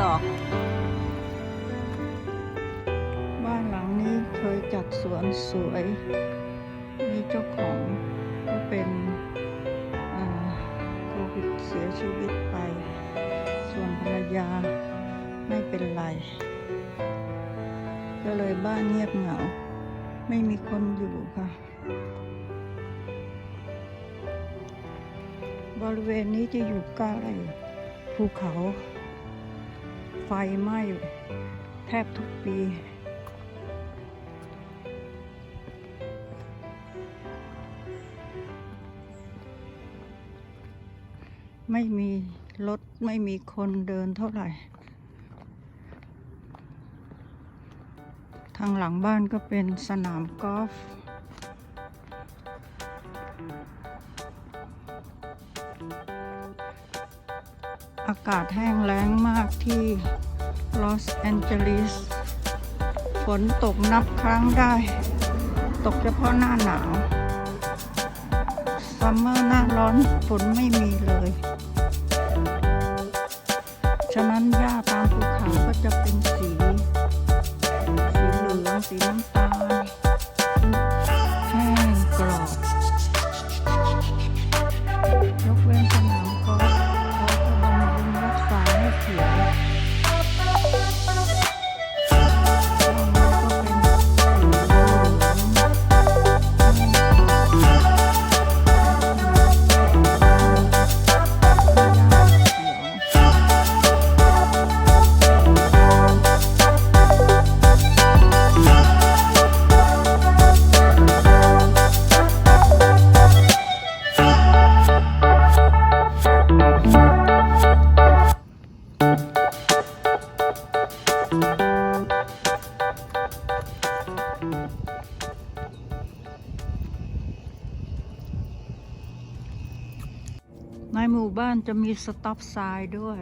ดอบ้านหลังนี้เคยจัดสวนสวย มีเจ้าของก็เป็นโควิดเสียชีวิตไป ส่วนภรรยาไม่เป็นไร ก็เลยบ้านเงียบเหงา ไม่มีคนอยู่ค่ะบริเวณนี้จะอยู่ใกล้ภูเขา ไฟไหม้แทบทุกปี ไม่มีรถไม่มีคนเดินเท่าไหร่ ทางหลังบ้านก็เป็นสนามกอล์ฟ อากาศแห้งแล้งมากที่ลอสแอนเจลิสฝนตกนับครั้งได้ ตกเฉพาะหน้าหนาว ซัมเมอร์หน้าร้อนฝนไม่มีเลย ฉะนั้นหญ้าตามภู ในหมู่บ้านจะมีสต็อปไซด์ด้วย